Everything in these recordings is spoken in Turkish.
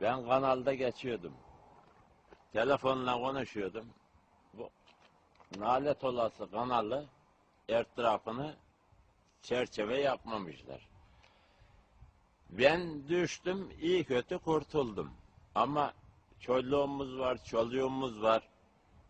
Ben kanalda geçiyordum. Telefonla konuşuyordum. Bu nalet olası kanalı etrafını çerçeve yapmamışlar. Ben düştüm, iyi kötü kurtuldum. Ama çoluğumuz var, çocuğumuz var,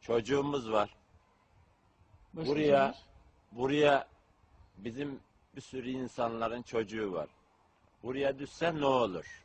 çocuğumuz var. Başka Buraya, kimler? buraya bizim bir sürü insanların çocuğu var. Buraya düşse ne olur?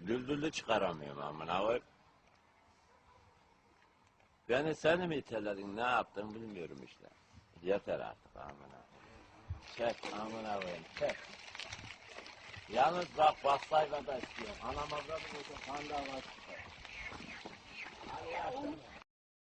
düldüllü çıkaramıyorum amına koyayım. Beni sen mi iteledin ne yaptın bilmiyorum işte. Yeter artık amına. Çek amına koyayım çek. Yalnız bak bassayla da istiyorum. Anam avradım olsa kan da var. Hadi yaptım.